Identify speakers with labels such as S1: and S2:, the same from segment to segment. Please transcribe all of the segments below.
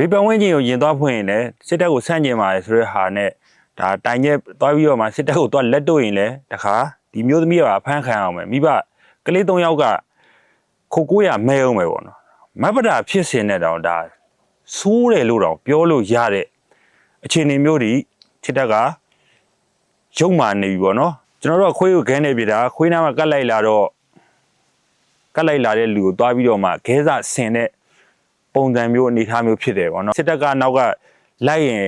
S1: ဘေးပန်ဝင်းကျင်ကိုရင်သွားဖွင့်ရင်လည်းစစ်တပ်ကိုဆန့်ကျင်ပါတယ်ဆိုတဲ့ဟာနဲ့ဒါတိုင်ကျက်သွားပြီးတော့မှစစ်တပ်ကိုသွားလက်တို့ရင်လည်းတခါဒီမျိုးသမီးကအဖမ်းခံအောင်ပဲမိဘကလေး၃ယောက်ကခိုကိုရမဲအောင်ပဲပေါ့နော်မပတာဖြစ်စင်တဲ့တောင်ဒါဆိုးတယ်လို့တောင်ပြောလို့ရတဲ့အခြေအနေမျိုးတွေစစ်တပ်ကရုံမာနေပြီပေါ့နော်ကျွန်တော်တို့ကခွေးကိုခဲနေပြီဒါခွေးနားမှာကတ်လိုက်လာတော့ကတ်လိုက်လာတဲ့လူကိုသွားပြီးတော့မှခဲစဆင်တဲ့ ပုံစံမျိုးအနေအထားမျိုးဖြစ်တယ်ပေါ့နော်စစ်တပ်ကနောက်ကလိုက်ရင်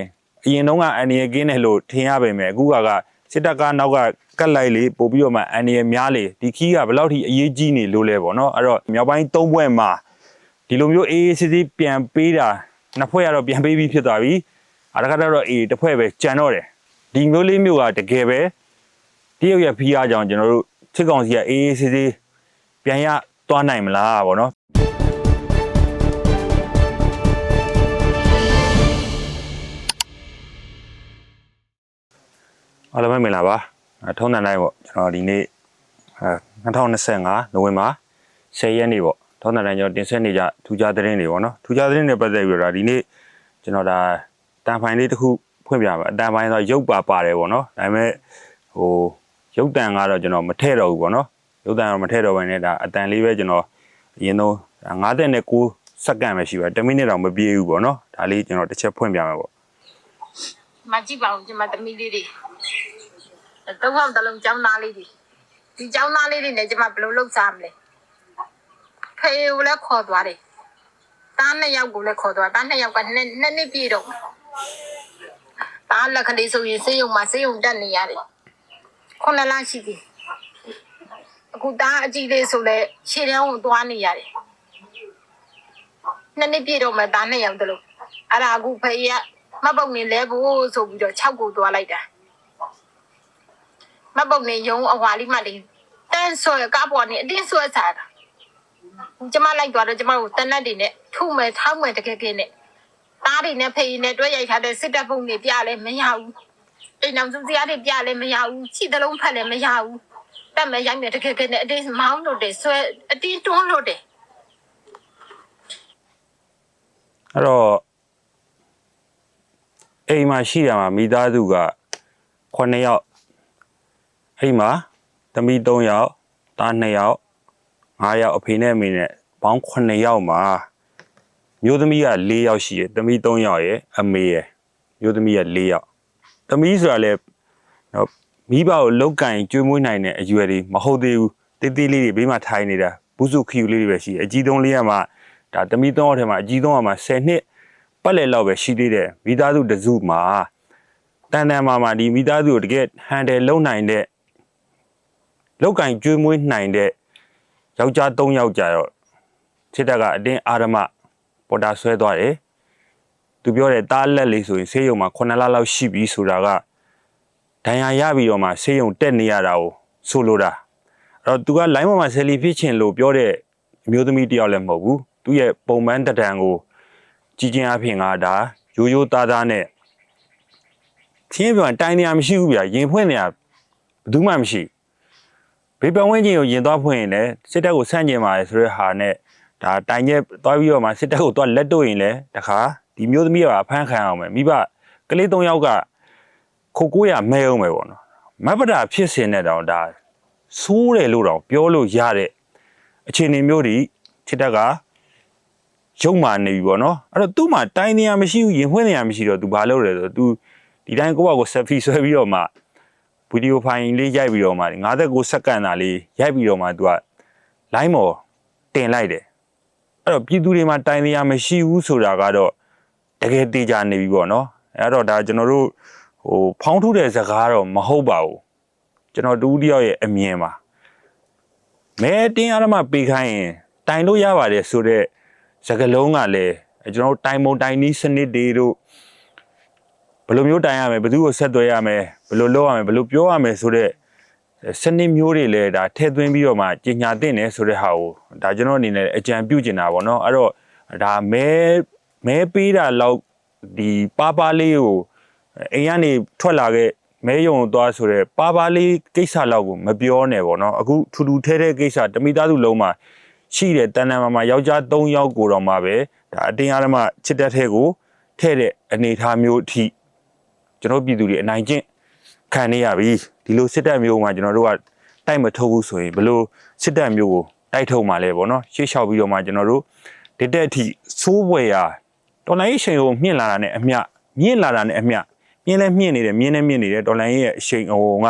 S1: အရင်တုန်းကအန်ဒီရကင်းတယ်လို့ထင်ရပေမဲ့အခုကစစ်တပ်ကနောက်ကကတ်လိုက်လေပို့ပြီးတော့မှအန်ဒီရများလေဒီခီးကဘယ်လောက်ထိအရေးကြီးနေလို့လဲပေါ့နော်အဲ့တော့မြောက်ပိုင်း၃ဘွဲ့မှာဒီလိုမျိုးအေးအေးဆေးဆေးပြန်ပေးတာနှစ်ဖွဲ့ကတော့ပြန်ပေးပြီးဖြစ်သွားပြီအရကကတော့အေးတစ်ဖွဲ့ပဲကြံတော့တယ်ဒီမျိုးလေးမျိုးကတကယ်ပဲတရုတ်ရဲ့ဖီးအားကြောင့်ကျွန်တော်တို့စစ်ကောင်စီကအေးအေးဆေးဆေးပြန်ရသွားနိုင်မလားပေါ့နော် အားလုံးပဲမင်္ဂလာပါအဲထုံးတန်တိုင်းပေါ့ကျွန်တော်ဒီနေ့အဲ2025နိုဝင်ဘာ10ရက်နေ့ပေါ့ထုံးတန်တိုင်းကျွန်တော်တင်ဆက်နေကြထူးခြားသတင်းတွေပေါ့နော်ထူးခြားသတင်းတွေပတ်သက်ပြီးတော့ဒါဒီနေ့ကျွန်တော်ဒါတန်ဖိုင်လေးတစ်ခုဖွင့်ပြပါအတန်ဖိုင်ဆိုရုပ်ပါပါတယ်ပေါ့နော်ဒါပေမဲ့ဟိုရုပ်တန်ကတော့ကျွန်တော်မထည့်တော့ဘူးပေါ့နော်ရုပ်တန်ကတော့မထည့်တော့ဘဲနဲ့ဒါအတန်လေးပဲကျွန်တော်အရင်ဆုံး59စက္ကန့်ပဲရှိပါတယ်10မိနစ်တောင်မပြည့်ဘူးပေါ့နော်ဒါလေးကျွန်တော်တစ်ချက်ဖွင့်ပြမယ်ပေါ့
S2: မကြည့်ပါဘူးကျမသမီးလေးတွေ တော့ဟောင်းတလုံးចောင်းသားလေးတွေဒီចောင်းသားလေးတွေနဲ့ကျမဘယ်လိုလုပ်စားမလဲဖေကိုလည်းခေါ်သွားတယ်တားနှစ်ယောက်ကိုလည်းခေါ်သွားတားနှစ်ယောက်ကနှစ်နှစ်နှစ်ပြည့်တော့တားလက်ကလေးဆိုရင်စေးရုံမှာစေးရုံတက်နေရတယ်ခုနှစ်လရှိပြီအခုတားအကြည့်လေးဆိုလဲရှေ့တန်းကိုသွားနေရတယ်နှစ်နှစ်ပြည့်တော့မှတားနှစ်ယောက်တလုံးအဲ့ဒါအခုဖေကမပုတ်နေလဲဖို့ဆိုပြီးတော့6ကိုသွားလိုက်တာ မပုတ်နေယုံအဝါလေးမှလေးတန်းဆွဲကားပေါ်နေအတင်းဆွဲစားတာကျမလိုက်သွားတော့ကျမကိုတနက်တွေနဲ့ထုမယ်ထောက်မယ်တကယ်ကဲနဲ့သားတွေနဲ့ဖေးနဲ့တွဲရိုက်ထားတဲ့စစ်တပ်ပုံတွေပြလဲမရဘူးအိမ်အောင်စုစရာတွေပြလဲမရဘူးခြိတလုံးဖက်လဲမရဘူးတက်မယ်ရိုက်မယ်တကယ်ကဲနဲ့အတင်းမောင်းလို့တယ်ဆွဲအတင်းတွန်းလို့တယ်
S1: အဲ့တော့အိမ်မှာရှိတာမှာမိသားစုက9ယောက် အိမ်မှာသမီး3ယောက်သား2ယောက်5ယောက်အဖေနဲ့အမေနဲ့ပေါင်း9ယောက်မှာမျိုးသမီးက4ယောက်ရှိရယ်သမီး3ယောက်ရယ်အမေရယ်မျိုးသမီးက4ယောက်သမီးဆိုတာလည်းနော်မိဘကိုလောက်ကင်ကျွေးမွေးနိုင်တဲ့အရွယ်တွေမဟုတ်သေးဘူးတေးသေးလေးတွေဘေးမှာထိုင်နေတာဘူးစုခီယူလေးတွေပဲရှိတယ်အကြီးဆုံးလေးကမှဒါသမီး3ယောက်ထဲမှာအကြီးဆုံးကမှ10နှစ်ပတ်လည်လောက်ပဲရှိသေးတယ်မိသားစုတစ်စုမှာတန်တန်မာမာဒီမိသားစုကိုတကယ်ဟန်တယ်လုံနိုင်တဲ့ လောက်ကင်ကျွေးမွေးနိုင်တဲ့ယောက်ျား၃ယောက်ကြာတော့စစ်တပ်ကအတင်းအာရမပေါ်တာဆွဲသွားတယ်သူပြောတယ်တားလက်လေးဆိုရင်ဆေးရုံမှာ9လလောက်ရှိပြီဆိုတာကဒဏ်ရာရပြီးတော့မှဆေးရုံတက်နေရတာကိုဆိုလိုတာအဲ့တော့သူကလိုင်းပေါ်မှာဆယ်လီဖြစ်ချင်လို့ပြောတဲ့အမျိုးသမီးတစ်ယောက်လည်းမဟုတ်ဘူးသူရဲ့ပုံမှန်တဒံကိုကြီးချင်းအဖြစ်ငါဒါရိုးရိုးသားသားနဲ့ချင်းပြန်တိုင်းနေရမရှိဘူးဗျာရင်ဖွင့်နေရဘယ်သူမှမရှိဘေး ပန်ဝင်းကျင်ကိုရင်သွားဖွင့်ရင်လည်းစစ်တပ်ကိုဆန့်ကျင်ပါတယ်ဆိုတဲ့ဟာနဲ့ဒါတိုင်ကျက်သွားပြီးတော့မှစစ်တပ်ကိုသွားလက်တို့ရင်လည်းတခါဒီမျိုးသမီးကအဖမ်းခံအောင်ပဲမိဘကလေး၃ယောက်ကခိုကိုရမဲအောင်ပဲပေါ့နော်မပတာဖြစ်စင်တဲ့တောင်ဒါဆိုးတယ်လို့တောင်ပြောလို့ရတဲ့အခြေအနေမျိုးတွေစစ်တပ်ကရုံမာနေပြီပေါ့နော်အဲ့တော့သူ့မှာတိုင်းနေရမရှိဘူးရင်ဖွင့်နေရမရှိတော့ तू ဘာလုပ်လဲဆိုတော့ तू ဒီတိုင်းကိုယ့်ဘာကိုဆက်ဖီဆွဲပြီးတော့မှ ဗီဒီယိုဖိုင်လေးရိုက်ပြီးတော့မှ59စက္ကန့်သာလေးရိုက်ပြီးတော့မှ तू က line မော်တင်လိုက်တယ်အဲ့တော့ပြည်သူတွေမှာတိုင်းနေရမရှိဘူးဆိုတာကတော့တကယ်တေချာနေပြီပေါ့နော်အဲ့တော့ဒါကျွန်တော်တို့ဟိုဖောင်းထုတဲ့ဇကားတော့မဟုတ်ပါဘူးကျွန်တော်တူတယောက်ရဲ့အမြင်ပါမဲတင်းအားမပေးခိုင်းရင်တိုင်လို့ရပါတယ်ဆိုတော့စကလုံးကလည်းကျွန်တော်တို့တိုင်မုံတိုင်နီးစနစ်တွေတို့ ဘယ်လိုမျိုးတိုင်ရမလဲဘယ်သူကိုဆက်သွယ်ရမလဲဘယ်လိုလုပ်ရမလဲဘယ်လိုပြောရမလဲဆိုတော့စနစ်မျိုးတွေလည်းဒါထည့်သွင်းပြီးတော့မှကြီးညာတင်တယ်ဆိုတဲ့ဟာကိုဒါကျွန်တော်အနေနဲ့အကြံပြုချင်တာပေါ့နော်အဲ့တော့ဒါမဲမဲပေးတာလောက်ဒီပါပါလေးကိုအိမ်ကနေထွက်လာခဲ့မဲယုံသွားဆိုတော့ပါပါလေးကိစ္စလောက်ကိုမပြောနဲ့ပေါ့နော်အခုထူထူထဲထဲကိစ္စတမိသားစုလုံးမှာရှိတဲ့တန်တန်မာမာယောက်ျား3ယောက်ကိုတော့မှပဲဒါအတင်းအားဓမ္မချစ်တက်တဲ့ကိုထဲ့တဲ့အနေအထားမျိုးအထိ ကျွန်တော်ပြည်သူတွေအနိုင်ကျင့်ခံနေရပြီဒီလိုစစ်တပ်မျိုးမှာကျွန်တော်တို့ကတိုက်မထုတ်ဘူးဆိုရင်ဘယ်လို့စစ်တပ်မျိုးကိုတိုက်ထုတ်မှလဲပေါ့နော်ရှေ့လျှောက်ပြီးတော့မှကျွန်တော်တို့ဒီတက်အထိစိုးပွဲရာတော်လိုင်းအချိန်ကိုမြင့်လာတာနဲ့အမျှမြင့်လာတာနဲ့အမျှမြင့်လဲမြင့်နေတယ်မြင့်လဲမြင့်နေတယ်တော်လိုင်းရဲ့အချိန်ဟိုက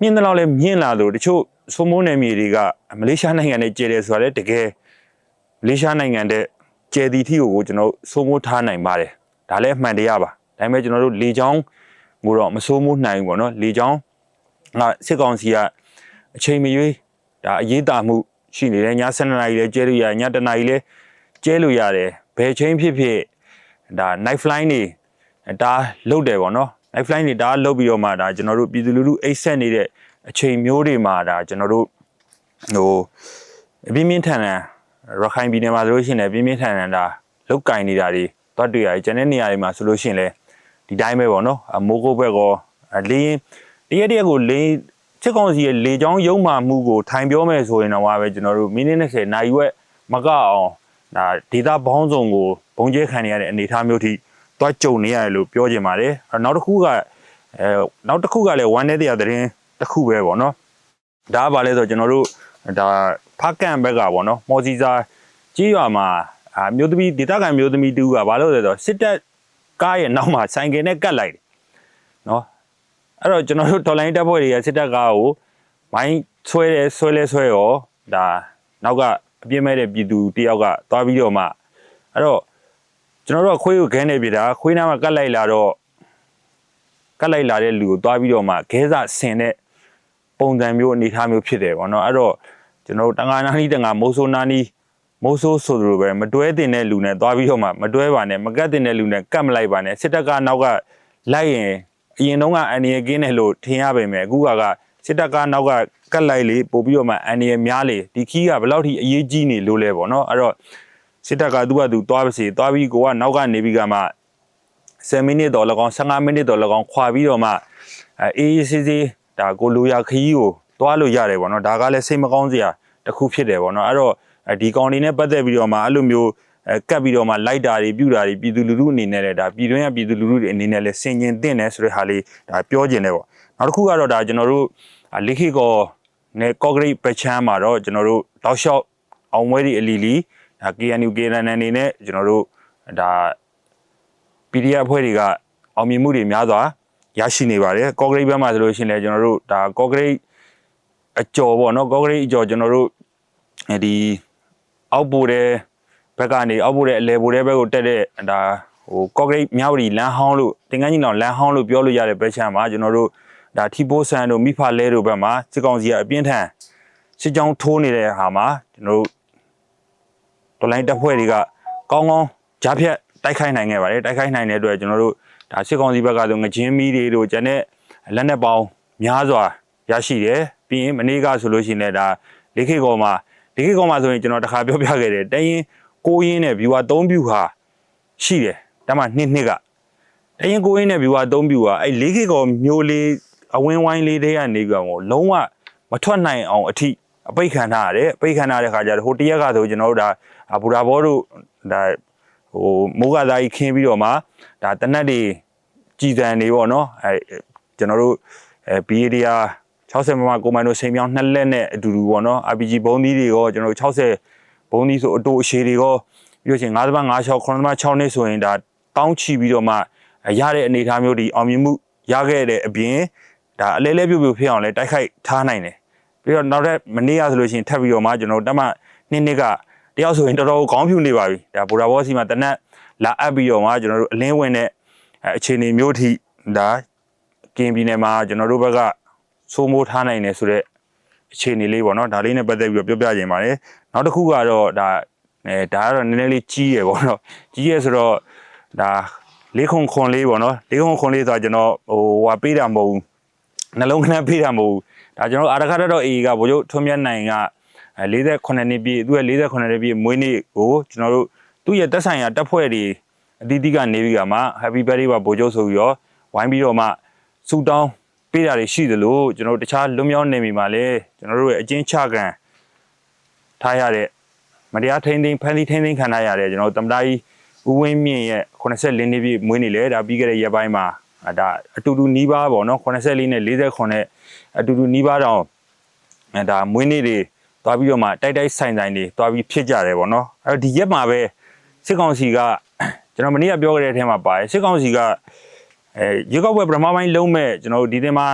S1: မြင့်တဲ့လောက်လဲမြင့်လာလို့တချို့စိုးမိုးနယ်မြေတွေကမလေးရှားနိုင်ငံနဲ့ကျဲတယ်ဆိုတာလေတကယ်မလေးရှားနိုင်ငံတဲ့ကျယ်တီထီကိုကျွန်တော်တို့စိုးမိုးထားနိုင်ပါတယ်ဒါလည်းအမှန်တရားပါဒါပေမဲ့ကျွန်တော်တို့လေချောင်း ကိုတော့မစိုးမိုးနိုင်ဘူးပေါ့နော်လေချောင်းငါစစ်ကောင်စီကအချိန်မရွေးဒါအရေးတာမှုရှိနေတယ်ည7နာရီလည်းကျဲလို့ရတယ်ည1နာရီလည်းကျဲလို့ရတယ်ဘယ်ချိန်ဖြစ်ဖြစ်ဒါ night flying နေဒါလုတ်တယ်ပေါ့နော် night flying နေဒါလုတ်ပြီးတော့မှဒါကျွန်တော်တို့ပြည်သူလူထုအိတ်ဆက်နေတဲ့အချိန်မျိုးတွေမှာဒါကျွန်တော်တို့ဟိုအပြင်းပြင်းထန်ထန်ရခိုင်ပြည်နယ်မှာဆိုလို့ရှိရင်လည်းပြင်းပြင်းထန်ထန်ဒါလုတ်ကင်နေတာတွေတွတ်တွေ့ရတယ်ကျန်တဲ့နေရာတွေမှာဆိုလို့ရှိရင်လည်း ဒီတိုင်းပဲပေါ့နော်အမိုးကုတ်ဘက်ကောအလင်းတရက်တရက်ကိုလင်းစစ်ကောင်စီရဲ့လေချောင်းရုံမာမှုကိုထိုင်ပြောမယ်ဆိုရင်တော့ပဲကျွန်တော်တို့မိနစ်20နာရီဝက်မကအောင်ဒါဒေတာဘောင်းဆောင်ကိုဘုံကျဲခံရတဲ့အနေအထားမျိုးထိတွားကြုံနေရတယ်လို့ပြောချင်ပါတယ်အဲ့နောက်တစ်ခုကအဲနောက်တစ်ခုကလည်းဝမ်းနေတရားသတင်းတစ်ခုပဲပေါ့နော်ဒါကဘာလဲဆိုတော့ကျွန်တော်တို့ဒါဖားကန်ဘက်ကပေါ့နော်မော်စီစာကြီးရွာမှာအာမျိုးသမီးဒေတာကန်မျိုးသမီးတူကဘာလို့လဲဆိုတော့စစ်တပ် ကားရဲ့နောက်မှာဆိုင်ကယ်နဲ့ကတ်လိုက်တယ်နော်အဲ့တော့ကျွန်တော်တို့ဒေါ်လာရင်းတပ်ဖွဲ့တွေကစစ်တပ်ကားကိုမိုင်းဆွဲတယ်ဆွဲလဲဆွဲရောဒါနောက်ကအပြင်းမဲ့တဲ့ပြည်သူတယောက်ကသွားပြီးတော့မှအဲ့တော့ကျွန်တော်တို့ကခွေးကိုခဲနေပြတာခွေးနားမှာကတ်လိုက်လာတော့ကတ်လိုက်လာတဲ့လူကိုသွားပြီးတော့မှခဲစဆင်တဲ့ပုံစံမျိုးအနေအထားမျိုးဖြစ်တယ်ပေါ့နော်အဲ့တော့ကျွန်တော်တို့တန်ငါနာနီးတန်ငါမိုးဆိုးနာနီး မိုးဆိုးဆိုသလိုပဲမတွဲတင်တဲ့လူနဲ့သွားပြီးတော့မှမတွဲပါနဲ့မကတ်တင်တဲ့လူနဲ့ကတ်မလိုက်ပါနဲ့စစ်တပ်ကနောက်ကလိုက်ရင်အရင်တုန်းကအန်ဒီရကင်းတယ်လို့ထင်ရပေမဲ့အခုကကစစ်တပ်ကနောက်ကကတ်လိုက်လေပို့ပြီးတော့မှအန်ဒီရများလေဒီခီးကဘယ်လောက်ထိအရေးကြီးနေလို့လဲပေါ့နော်အဲ့တော့စစ်တပ်ကသူ့ဘာသူသွားပါစေသွားပြီးကိုကနောက်ကနေပြီးကမှ10မိနစ်တော့လကောင်15မိနစ်တော့လကောင်ခွာပြီးတော့မှအဲအေးအေးဆေးဆေးဒါကိုလူရခီးကိုသွားလို့ရတယ်ပေါ့နော်ဒါကလည်းစိတ်မကောင်းစရာတစ်ခုဖြစ်တယ်ပေါ့နော်အဲ့တော့ ဒီကောင်တွေနဲ့ပတ်သက်ပြီးတော့မှအဲ့လိုမျိုးအဲကတ်ပြီးတော့မှလိုက်တာတွေပြုတာတွေပြည်သူလူထုအနေနဲ့လည်းဒါပြည်တွင်းကပြည်သူလူထုတွေအနေနဲ့လည်းဆင်ញင်တင့်တယ်ဆိုတဲ့ဟာလေးဒါပြောကျင်တယ်ပေါ့နောက်တစ်ခုကတော့ဒါကျွန်တော်တို့လိခိကောနဲ့ကော့ဂရိတ်ပချမ်းမှာတော့ကျွန်တော်တို့တောက်လျှောက်အောင်ဝဲဒီအလီလီဒါ KNU KNN အနေနဲ့ကျွန်တော်တို့ဒါ PDF အဖွဲ့တွေကအောင်မြင်မှုတွေများစွာရရှိနေပါတယ်ကော့ဂရိတ်ဘက်မှာဆိုလို့ရှိရင်လည်းကျွန်တော်တို့ဒါကော့ဂရိတ်အကျော်ပေါ့နော်ကော့ဂရိတ်အကျော်ကျွန်တော်တို့အဲဒီ အောက်ပိုတဲ့ဘက်ကနေအောက်ပို့တဲ့အလဲပို့တဲ့ဘက်ကိုတက်တဲ့ဒါဟိုကော့ဂရိတ်မြောက်ရီလမ်းဟောင်းလို့တင်ကန်းကြီးတောင်လမ်းဟောင်းလို့ပြောလို့ရတဲ့ဘက်ချမ်းမှာကျွန်တော်တို့ဒါထီပိုးဆန်တို့မိဖလဲတို့ဘက်မှာစစ်ကောင်စီကအပြင်းထန်စစ်ကြောင်းထိုးနေတဲ့ဟာမှာကျွန်တော်တို့ဒေါ်လိုင်းတပ်ဖွဲ့တွေကကောင်းကောင်းကြားဖြတ်တိုက်ခိုက်နိုင်ခဲ့ပါတယ်တိုက်ခိုက်နိုင်တဲ့အတွက်ကျွန်တော်တို့ဒါစစ်ကောင်စီဘက်ကဆိုငချင်းမီတွေတို့ကျန်တဲ့လက်နက်ပေါင်းများစွာရရှိတယ်ပြီးရင်မနေ့ကဆိုလို့ရှိရင်လည်းဒါလေးခေတ်ကောမှာ လေးခေတ်ကောမှာဆိုရင်ကျွန်တော်တစ်ခါပြောပြခဲ့တယ်တရင်ကိုရင်းနဲ့ view က3 view ဟာရှိတယ်ဒါမှနှစ်နှစ်ကတရင်ကိုရင်းနဲ့ view က3 view ဟာအဲ့ 4K ကောမျိုးလေးအဝင်းဝိုင်းလေးတွေကနေကောင်ကိုလုံးဝမထွက်နိုင်အောင်အထိအပိတ်ခံထားရတယ်အပိတ်ခံထားတဲ့ခါကျတော့ဟိုတရက်ကဆိုကျွန်တော်တို့ဒါဘူရာဘောတို့ဒါဟိုမိုးကသားကြီးခင်းပြီးတော့မှဒါတနက်တွေကြည်စံနေပေါ့နော်အဲကျွန်တော်တို့အဲ BADR 60မမကွန်မန်ဒိုစိန်မြောင်းနှစ်လက်နဲ့အတူတူပေါ့နော် RPG ဘုံသီးတွေရောကျွန်တော်တို့60ဘုံသီးဆိုအတူအရှိတွေရောပြီးလို့ရှိရင်9သမား9 6 9သမား6နှစ်ဆိုရင်ဒါတောင်းချီပြီးတော့မှရတဲ့အနေအထားမျိုးဒီအောင်မြင်မှုရခဲ့တဲ့အပြင်ဒါအလဲလဲပြုတ်ပြုတ်ဖြစ်အောင်လဲတိုက်ခိုက်ထားနိုင်တယ်ပြီးတော့နောက်ထပ်မနေ့ကဆိုလို့ရှိရင်ထပ်ပြီးတော့မှကျွန်တော်တို့တက်မနှစ်နှစ်ကတယောက်ဆိုရင်တော်တော်ခေါင်းဖြူနေပါပြီဒါဘူရာဘောစီမှာတနက်လာအပ်ပြီးတော့မှကျွန်တော်တို့အလင်းဝင်တဲ့အခြေအနေမျိုးထိဒါကင်ပြည်နယ်မှာကျွန်တော်တို့ဘက်က စိုးမိုးထားနိုင်တယ်ဆိုတော့အခြေအနေလေးပေါ့နော်ဒါလေးနဲ့ပတ်သက်ပြီးတော့ပြောပြခြင်းပါတယ်နောက်တစ်ခုကတော့ဒါအဲဒါကတော့နည်းနည်းလေးကြီးရယ်ပေါ့နော်ကြီးရယ်ဆိုတော့ဒါလေးခုံခွန်လေးပေါ့နော်လေးခုံခွန်လေးဆိုတာကျွန်တော်ဟိုဟာပေးတာမဟုတ်ဘူးနှလုံးခဏပေးတာမဟုတ်ဘူးဒါကျွန်တော်အာရခရတော့အေကဘိုလ်ချုပ်ထွန်းမြတ်နိုင်က48နှစ်ပြည့်သူက48နှစ်ပြည့်မွေးနေ့ကိုကျွန်တော်တို့သူ့ရဲ့တက်ဆိုင်ရာတက်ဖွဲ့တွေအတီးတီးကနေပြီးကမှ Happy Birthday ပါဘိုလ်ချုပ်ဆိုပြီးတော့ဝိုင်းပြီးတော့မှဆူတောင်း ပေးတာတွေရှိသလိုကျွန်တော်တို့တခြားလွတ်မြောက်နေမိမှာလဲကျွန်တော်တို့ရဲ့အချင်းချခံထားရတဲ့မတရားထိန်းသိမ်းဖမ်းဆီးထိန်းသိမ်းခံရရတယ်ကျွန်တော်တို့တမတာကြီးဦးဝင်းမြင့်ရဲ့84နှစ်ပြည့်မွေးနေ့လေဒါပြီးခဲ့တဲ့ရက်ပိုင်းမှာအာဒါအတူတူနီးပါးပေါ့နော်84နဲ့49နဲ့အတူတူနီးပါးတောင်အဲဒါမွေးနေ့တွေသွားပြီးတော့မှတိုက်တိုက်ဆိုင်ဆိုင်တွေသွားပြီးဖြစ်ကြတယ်ပေါ့နော်အဲ့တော့ဒီရက်မှာပဲစစ်ကောင်စီကကျွန်တော်မနေ့ကပြောခဲ့တဲ့အထက်မှာပါတယ်စစ်ကောင်စီက အဲရေကောက်ပွဲပထမပိုင်းလုံးမဲ့ကျွန်တော်တို့ဒီတင်မှာ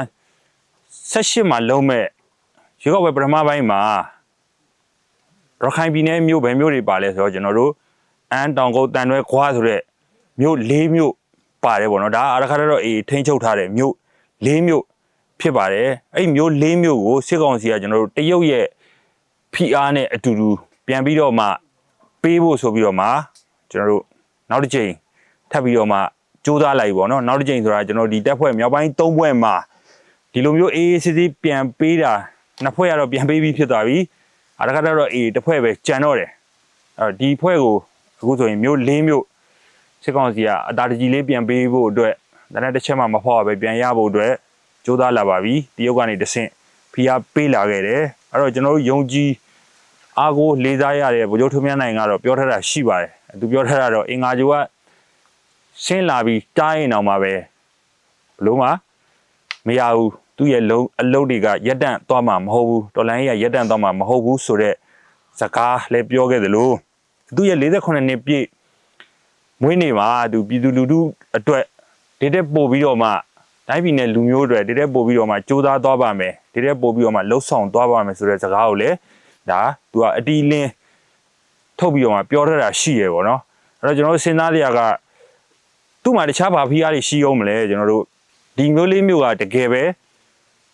S1: 18မှာလုံးမဲ့ရေကောက်ပွဲပထမပိုင်းမှာရခိုင်ပြည်နယ်မြို့ဘယ်မြို့တွေပါလဲဆိုတော့ကျွန်တော်တို့အန်းတောင်ကုတ်တန်ရွဲခွာဆိုတဲ့မြို့၄မြို့ပါတယ်ပေါ့နော်ဒါအရခါတော့အေးထိန်းချုပ်ထားတဲ့မြို့၄မြို့ဖြစ်ပါတယ်အဲ့ဒီမြို့၄မြို့ကိုစစ်ကောင်စီကကျွန်တော်တို့တရုတ်ရဲ့ဖိအားနဲ့အတူတူပြန်ပြီးတော့မှပေးဖို့ဆိုပြီးတော့မှကျွန်တော်တို့နောက်တစ်ချိန်ထပ်ပြီးတော့မှ စူးစမ်းလိုက်ပေါ့နော်နောက်တစ်ချိန်ဆိုတာကျွန်တော်ဒီတက်ဖွဲ့မြောက်ပိုင်း၃ဘွဲ့မှာဒီလိုမျိုးအေးအေးဆေးဆေးပြန်ပေးတာနှစ်ဖွဲ့ကတော့ပြန်ပေးပြီးဖြစ်သွားပြီအရကတော့အေးတစ်ဖွဲ့ပဲကြံတော့တယ်အဲ့တော့ဒီဖွဲ့ကိုအခုဆိုရင်မျိုး၄မျိုးစစ်ကောင်စီကအတာတကြီးလေးပြန်ပေးဖို့အတွက်ဒါနဲ့တစ်ချက်မှမဖောက်ရပဲပြန်ရဖို့အတွက်ကြိုးစားလာပါပြီတရုတ်ကနေတဆင့်ဖိအားပေးလာခဲ့တယ်အဲ့တော့ကျွန်တော်တို့ယုံကြည်အားကိုလေးစားရတဲ့ဗိုလ်ချုပ်ထွန်းမြတ်နိုင်ကတော့ပြောထားတာရှိပါတယ်သူပြောထားတာတော့အင်္ဂါဂျူက ဆင်းလာပြီးတားရင်အောင်မှာပဲဘလို့မှမရဘူးသူ့ရဲ့လုံးအလုပ်တွေကရက်တန့်သွားမှာမဟုတ်ဘူးတော်လိုင်းကြီးကရက်တန့်သွားမှာမဟုတ်ဘူးဆိုတော့စကားလည်းပြောခဲ့သလိုသူ့ရဲ့48နှစ်ပြည့်မွေးနေ့မှာသူပြည်သူလူထုအတွက်ဒီတက်ပို့ပြီးတော့မှတိုင်းပြည်နယ်လူမျိုးတွေဒီတက်ပို့ပြီးတော့မှစူးစမ်းသွားပါမယ်ဒီတက်ပို့ပြီးတော့မှလှုပ်ဆောင်သွားပါမယ်ဆိုတဲ့စကားကိုလည်းဒါသူကအတီးလင်းထုတ်ပြီးတော့မှပြောထားတာရှိရပေါ့နော်အဲ့တော့ကျွန်တော်တို့စဉ်းစားရက သူ့မှာတခြားဘာဖိအားတွေရှိအောင်မလဲကျွန်တော်တို့ဒီမျိုးလေးမျိုးကတကယ်ပဲ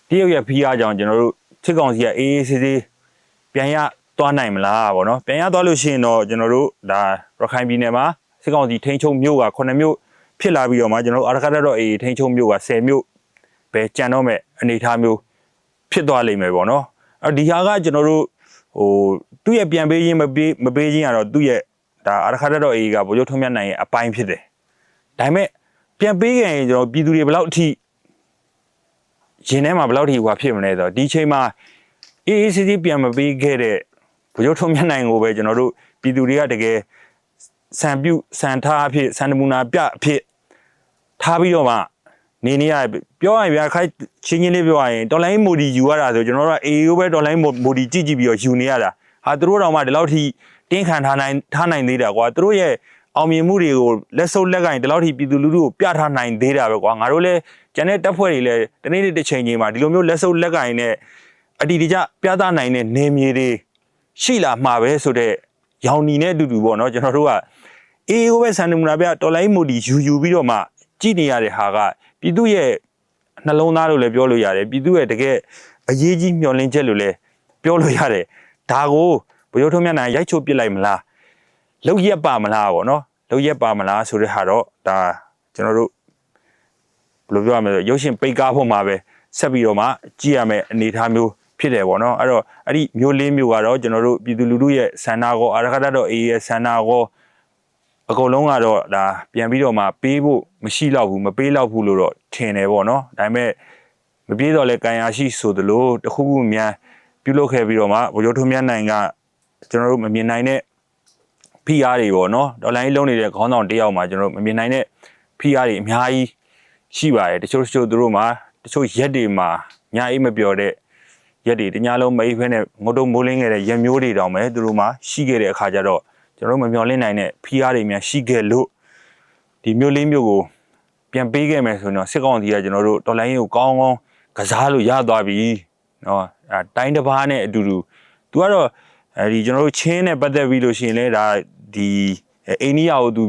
S1: တရုတ်ရဲ့ဖိအားကြောင့်ကျွန်တော်တို့စစ်ကောင်စီကအေးအေးဆေးဆေးပြန်ရသွားနိုင်မလားဗောနော်ပြန်ရသွားလို့ရှိရင်တော့ကျွန်တော်တို့ဒါရခိုင်ပြည်နယ်မှာစစ်ကောင်စီထိန်းချုပ်မြို့က9မြို့ဖြစ်လာပြီးတော့မှကျွန်တော်တို့အရခတ်တော့အေးထိန်းချုပ်မြို့က10မြို့ပဲကြံတော့မဲ့အနေအထားမျိုးဖြစ်သွားလိမ့်မယ်ဗောနော်အဲ့ဒီဟာကကျွန်တော်တို့ဟိုသူ့ရဲ့ပြန်ပေးခြင်းမပေးမပေးခြင်းကတော့သူ့ရဲ့ဒါအရခတ်တော့အေးကဗိုလ်ချုပ်ထွန်းမြတ်နိုင်ရဲ့အပိုင်းဖြစ်တယ် ဒါပေမဲ့ပြန်ပေးခဲ့ရင်ကျွန်တော်ပြည်သူတွေဘယ်လောက်အထိရင်ထဲမှာဘယ်လောက်ထိဟွာဖြစ်မလဲဆိုတော့ဒီချိန်မှာအေးအေးဆေးဆေးပြန်မပေးခဲ့တဲ့ဗိုလ်ချုပ်ထုံးမြတ်နိုင်ကိုပဲကျွန်တော်တို့ပြည်သူတွေကတကယ်စံပြုစံထားအဖြစ်စံနမူနာပြအဖြစ်ထားပြီးတော့မှနေနေရပြောရရင်ဗျာခိုက်ချင်းချင်းလေးပြောရရင်တော်လိုင်းမိုဒီယူရတာဆိုကျွန်တော်တို့ကအေးရိုးပဲတော်လိုင်းမိုဒီကြည့်ကြည့်ပြီးတော့ယူနေရတာဟာသူတို့တော့မှဒီလောက်ထိတင်းခံထားနိုင်ထားနိုင်သေးတာကွာသူတို့ရဲ့ အောင်မြင်မှုတွေကိုလက်စုပ်လက်ကင်ဒီလောက်ထိပြည်သူလူထုကိုပြထားနိုင်သေးတာပဲကွာငါတို့လည်းကျန်တဲ့တပ်ဖွဲ့တွေလည်းတနေ့နေ့တစ်ချိန်ချိန်မှာဒီလိုမျိုးလက်စုပ်လက်ကင်နဲ့အတီတကျပြသနိုင်တဲ့နေမြေတွေရှိလာမှာပဲဆိုတော့ရောင်နီနဲ့အတူတူပေါ့နော်ကျွန်တော်တို့ကအေးဟိုပဲစံနမူနာပြတော်လိုင်းမိုဒီယူယူပြီးတော့မှကြည့်နေရတဲ့ဟာကပြည်သူရဲ့နှလုံးသားလို့လည်းပြောလို့ရတယ်ပြည်သူရဲ့တကယ်အရေးကြီးမျှော်လင့်ချက်လို့လည်းပြောလို့ရတယ်ဒါကိုဘယ်လိုထုံးမြတ်နိုင်ရိုက်ချိုးပစ်လိုက်မလား လောက်ရက်ပါမလားပေါ့နော်လောက်ရက်ပါမလားဆိုတဲ့ဟာတော့ဒါကျွန်တော်တို့ဘယ်လိုပြောရမလဲဆိုရုပ်ရှင်ပိတ်ကားဖို့မှာပဲဆက်ပြီးတော့မှကြည့်ရမယ်အနေအထားမျိုးဖြစ်တယ်ပေါ့နော်အဲ့တော့အဲ့ဒီမျိုးလေးမျိုးကတော့ကျွန်တော်တို့ပြည်သူလူထုရဲ့ဆန္ဒကောအရခတတော့အေးရဲ့ဆန္ဒကောအကုန်လုံးကတော့ဒါပြန်ပြီးတော့မှပေးဖို့မရှိတော့ဘူးမပေးတော့ဘူးလို့တော့ထင်တယ်ပေါ့နော်ဒါပေမဲ့မပြေတော့လဲကံရရှိဆိုသလိုတခုခုများပြုလုပ်ခဲ့ပြီးတော့မှဘိုလ်ချုပ်ထွန်းမြတ်နိုင်ကကျွန်တော်တို့မမြင်နိုင်တဲ့ ဖိအားတွေပေါ့နော်ဒေါ်လာကြီးလုံးနေတဲ့ခေါင်းဆောင်တယောက်မှာကျွန်တော်တို့မမြင်နိုင်တဲ့ဖိအားတွေအများကြီးရှိပါတယ်တချို့တချို့သူတို့မှာတချို့ရက်တွေမှာညာအိမ်မပြောတဲ့ရက်တွေတညာလုံးမအိပ်ဖဲနဲ့ငုတ်တုံမိုးလင်းခဲ့တဲ့ရက်မျိုးတွေတောင်ပဲသူတို့မှာရှိခဲ့တဲ့အခါကျတော့ကျွန်တော်တို့မမျှော်လင့်နိုင်တဲ့ဖိအားတွေများရှိခဲ့လို့ဒီမျိုးလေးမျိုးကိုပြန်ပေးခဲ့မယ်ဆိုရင်တော့စစ်ကောင်စီကကျွန်တော်တို့ဒေါ်လာကြီးကိုကောင်းကောင်းကစားလို့ရသွားပြီနော်အဲတိုင်းတစ်ပါးနဲ့အတူတူသူကတော့အဲဒီကျွန်တော်တို့ချင်းနဲ့ပတ်သက်ပြီးလို့ရှိရင်လည်းဒါ ဒီအိန္ဒိယကိုသူ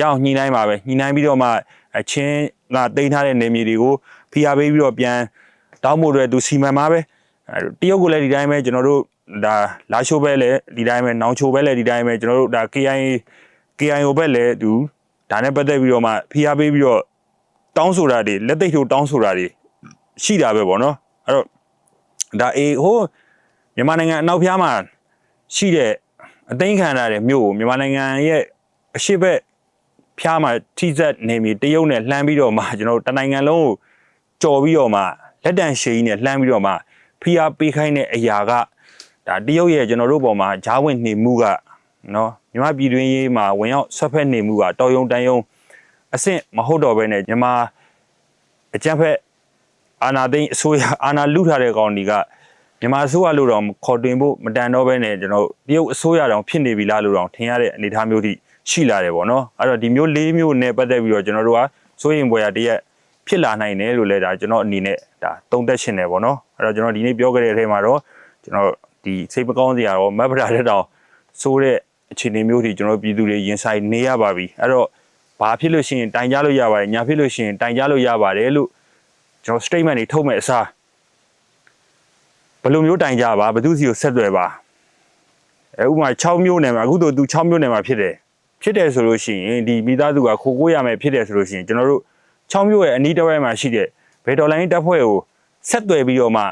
S1: ရောက်ညှိနှိုင်းပါပဲညှိနှိုင်းပြီးတော့မှအချင်းကတင်ထားတဲ့နေမြေတွေကိုဖိအားပေးပြီးတော့ပြန်တောင်းဖို့အတွက်သူစီမံပါပဲအဲတရုတ်ကိုလည်းဒီတိုင်းပဲကျွန်တော်တို့ဒါလာရှိုးပဲလည်းဒီတိုင်းပဲနောင်ချိုပဲလည်းဒီတိုင်းပဲကျွန်တော်တို့ဒါ KI KIO ပဲလည်းသူဒါနဲ့ပတ်သက်ပြီးတော့မှဖိအားပေးပြီးတော့တောင်းဆိုတာတွေလက်သိထိုးတောင်းဆိုတာတွေရှိတာပဲပေါ့နော်အဲ့တော့ဒါအေဟိုမြန်မာနိုင်ငံအနောက်ဖျားမှာရှိတဲ့ အသိမ်းခံရတဲ့မြို့ကိုမြန်မာနိုင်ငံရဲ့အရှိဘက်ဖျားမှာထိစက်နေမီတရုတ်နဲ့လှမ်းပြီးတော့မှကျွန်တော်တို့တနိုင်ငံလုံးကိုကြော်ပြီးတော့မှလက်တန်ရှည်ကြီးနဲ့လှမ်းပြီးတော့မှဖိအားပေးခိုင်းတဲ့အရာကဒါတရုတ်ရဲ့ကျွန်တော်တို့ပေါ်မှာဂျားဝင်နေမှုကနော်မြန်မာပြည်တွင်းရေးမှာဝင်ရောက်ဆွတ်ဖက်နေမှုကတော်ယုံတန်ယုံအဆင့်မဟုတ်တော့ဘဲနဲ့မြန်မာအကြံဖက်အာနာသိန်းအစိုးရအာနာလူထားတဲ့ကောင်တွေက မြန်မာအစိုးရလို့တော့ခေါ်တွင်ဖို့မတန်တော့ဘဲနဲ့ကျွန်တော်တရုတ်အစိုးရတောင်ဖြစ်နေပြီလားလို့တော့ထင်ရတဲ့အနေအထားမျိုးထိရှိလာတယ်ပေါ့နော်အဲ့တော့ဒီမျိုးလေးမျိုးနဲ့ပတ်သက်ပြီးတော့ကျွန်တော်တို့ကစိုးရင်ပွဲရတရက်ဖြစ်လာနိုင်တယ်လို့လည်းဒါကျွန်တော်အနေနဲ့ဒါသုံးသက်ရှင်တယ်ပေါ့နော်အဲ့တော့ကျွန်တော်ဒီနေ့ပြောခဲ့တဲ့အထဲမှာတော့ကျွန်တော်ဒီစိတ်မကောင်းစရာရောမက်ဗရာတဲ့တောင်စိုးတဲ့အခြေအနေမျိုးတွေကျွန်တော်ပြည်သူတွေရင်ဆိုင်နေရပါပြီအဲ့တော့ဘာဖြစ်လို့ရှိရင်တိုင်ကြလို့ရပါတယ်ညာဖြစ်လို့ရှိရင်တိုင်ကြလို့ရပါတယ်လို့ကျွန်တော် statement တွေထုတ်မဲ့အစား ဘယ်လိုမျိုးတိုင်ကြပါဘယ်သူစီကိုဆက်သွယ်ပါအဲဥပမာ6မျိုးနယ်မှာအခုတို့သူ6မျိုးနယ်မှာဖြစ်တယ်ဖြစ်တယ်ဆိုလို့ရှိရင်ဒီမိသားစုကခိုကိုးရမယ်ဖြစ်တယ်ဆိုလို့ရှိရင်ကျွန်တော်တို့6မျိုးရဲ့အနီးတစ်ဝိုက်မှာရှိတဲ့ဘယ်ဒေါ်လာရင်းတပ်ဖွဲ့ကိုဆက်သွယ်ပြီးတော့မှ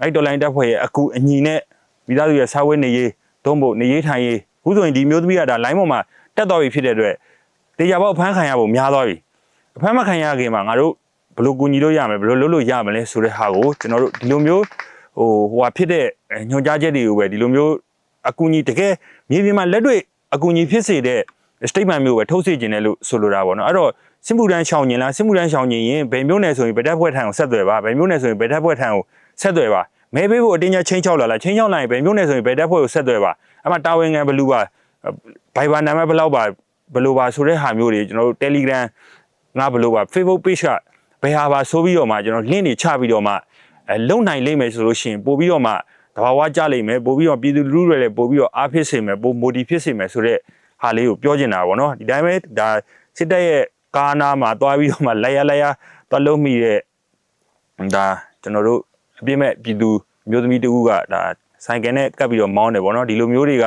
S1: အဲ့ဒေါ်လာရင်းတပ်ဖွဲ့ရဲ့အကူအညီနဲ့မိသားစုရဲ့စာဝတ်နေရေးသုံးဖို့နေရေးထိုင်ရေးအခုဆိုရင်ဒီမျိုးသမီးကဒါ line ပေါ်မှာတက်သွားပြီဖြစ်တဲ့အတွက်တေချာပေါက်အဖမ်းခံရဖို့များသွားပြီအဖမ်းမခံရခင်မှာငါတို့ဘယ်လိုကူညီလို့ရမလဲဘယ်လိုလုပ်လို့ရမလဲဆိုတဲ့ဟာကိုကျွန်တော်တို့ဒီလိုမျိုး ဟိုဟိုဟာဖြစ်တဲ့ညွှန်ကြားချက်တွေကိုပဲဒီလိုမျိုးအကူအညီတကယ်မြေပြင်မှာလက်တွေ့အကူအညီဖြစ်စေတဲ့ statement မျိုးပဲထုတ်စေခြင်းတယ်လို့ဆိုလိုတာပေါ့နော်အဲ့တော့စစ်မှုထမ်းရှောင်ញင်လားစစ်မှုထမ်းရှောင်ញင်ရင်ဘယ်မျိုးနယ်ဆိုရင်ဗတက်ဖွဲ့ထံကိုဆက်သွယ်ပါဘယ်မျိုးနယ်ဆိုရင်ဗတက်ဖွဲ့ထံကိုဆက်သွယ်ပါမဲပေးဖို့အတင်းကြီးချင်းချောက်လာလားချင်းချောက်လာရင်ဘယ်မျိုးနယ်ဆိုရင်ဗတက်ဖွဲ့ကိုဆက်သွယ်ပါအဲ့မှာတာဝန်ခံဘယ်လူပါဘိုင်ဘာနာမည်ဘယ်လောက်ပါဘယ်လိုပါဆိုတဲ့ဟာမျိုးတွေကျွန်တော်တို့ Telegram ငါဘယ်လိုပါ Facebook page ကဘယ်ဟာပါဆိုပြီးတော့မှကျွန်တော် link တွေချပြီးတော့မှအဲ လုံနိုင်လိမ့်မယ်ဆိုလို့ရှိရင်ပို့ပြီးတော့မှတဘာဝကြလိမ့်မယ်ပို့ပြီးတော့ပြည်သူလူထုတွေလည်းပို့ပြီးတော့အားဖြစ်စေမယ်ပို့ motivate ဖြစ်စေမယ်ဆိုတော့ဟာလေးကိုပြောချင်တာပေါ့နော်ဒီတိုင်းပဲဒါစစ်တပ်ရဲ့ကားနာမှာတွားပြီးတော့မှလက်ရလက်ရတွားလုံးမိတဲ့ဒါကျွန်တော်တို့အပြစ်မဲ့ပြည်သူမျိုးသမီးတဦးကဒါဆိုင်ကယ်နဲ့ကပ်ပြီးတော့မောင်းတယ်ပေါ့နော်ဒီလိုမျိုးတွေက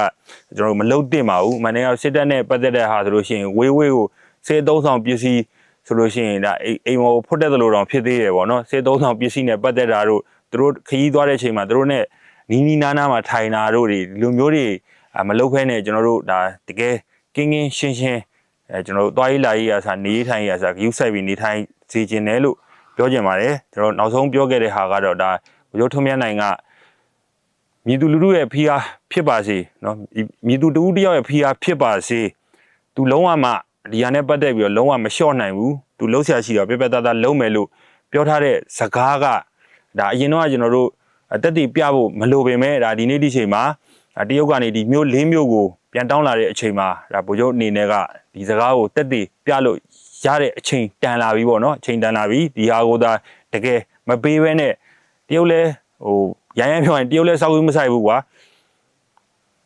S1: ကျွန်တော်တို့မလုံတင်ပါဘူးမန်နေကစစ်တပ်နဲ့ပတ်သက်တဲ့ဟာဆိုလို့ရှိရင်ဝေးဝေးကိုစေသုံးဆောင်ပစ္စည်း ဆိုလို့ရှိရင်ဒါအိမ်အိမ်မောဖွတ်တဲ့လိုတောင်ဖြစ်သေးတယ်ပေါ့နော်စေသုံးဆောင်ပစ္စည်းနဲ့ပတ်သက်တာတို့သူတို့ခရီးသွားတဲ့အချိန်မှာသူတို့နဲ့နီးနီးနားနားမှာထိုင်တာတို့တွေဒီလိုမျိုးတွေမလုတ်ဖဲနဲ့ကျွန်တော်တို့ဒါတကယ်ကင်းကင်းရှင်းရှင်းအဲကျွန်တော်တို့သွားရေးလာရေးရာစားနေရေးထိုင်ရေးရာစားဂယူးဆိုင်ပြီးနေထိုင်စေခြင်းတယ်လို့ပြောချင်ပါတယ်ကျွန်တော်နောက်ဆုံးပြောခဲ့တဲ့ဟာကတော့ဒါရုပ်ထုံးမြတ်နိုင်က မြည်သူလူထုရဲ့ဖိအားဖြစ်ပါစေเนาะမြည်သူတဦးတယောက်ရဲ့ဖိအားဖြစ်ပါစေသူလုံးဝမှ ဒီဟာနဲ့ပတ်သက်ပြီးတော့လုံးဝမလျှော့နိုင်ဘူးသူလုံးဆရာရှိတော့ပြပြသားသားလုံးမယ်လို့ပြောထားတဲ့စကားကဒါအရင်တော့ကျွန်တော်တို့အတက်တီပြဖို့မလိုပေမဲ့ဒါဒီနေ့ဒီချိန်မှာဒါတရုတ်ကနေဒီမျိုးလင်းမျိုးကိုပြန်တောင်းလာတဲ့အချိန်မှာဒါဗိုလ်ချုပ်အနေနဲ့ကဒီစကားကိုတက်တီပြလို့ရတဲ့အချိန်တန်လာပြီပေါ့နော်အချိန်တန်လာပြီဒီဟာကိုသာတကယ်မပေးဘဲနဲ့တရုတ်လဲဟိုရမ်းရမ်းပြောရင်တရုတ်လဲစောက်ဘူးမဆိုင်ဘူးကွာ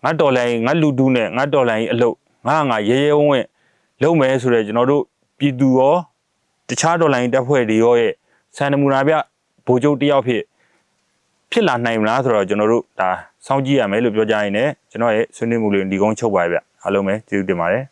S1: ငါတော်လိုင်းငါလူတူးနဲ့ငါတော်လိုင်းအလုပ်ငါငါရဲရဲဝံ့ဝံ့ လုံးမယ်ဆိုတော့ကျွန်တော်တို့ပြည်သူရောတခြားတော်လိုင်းတပ်ဖွဲ့တွေရောရဲ့စံနမူနာပြဗိုလ်ချုပ်တယောက်ဖြစ်ဖြစ်လာနိုင်မလားဆိုတော့ကျွန်တော်တို့ဒါစောင့်ကြည့်ရမယ်လို့ပြောကြရင်လည်းကျွန်တော်ရဲ့ဆွေးနွေးမှုလေးဒီကုန်းချုပ်ပါဗျအားလုံးပဲကျေးဇူးတင်ပါတယ်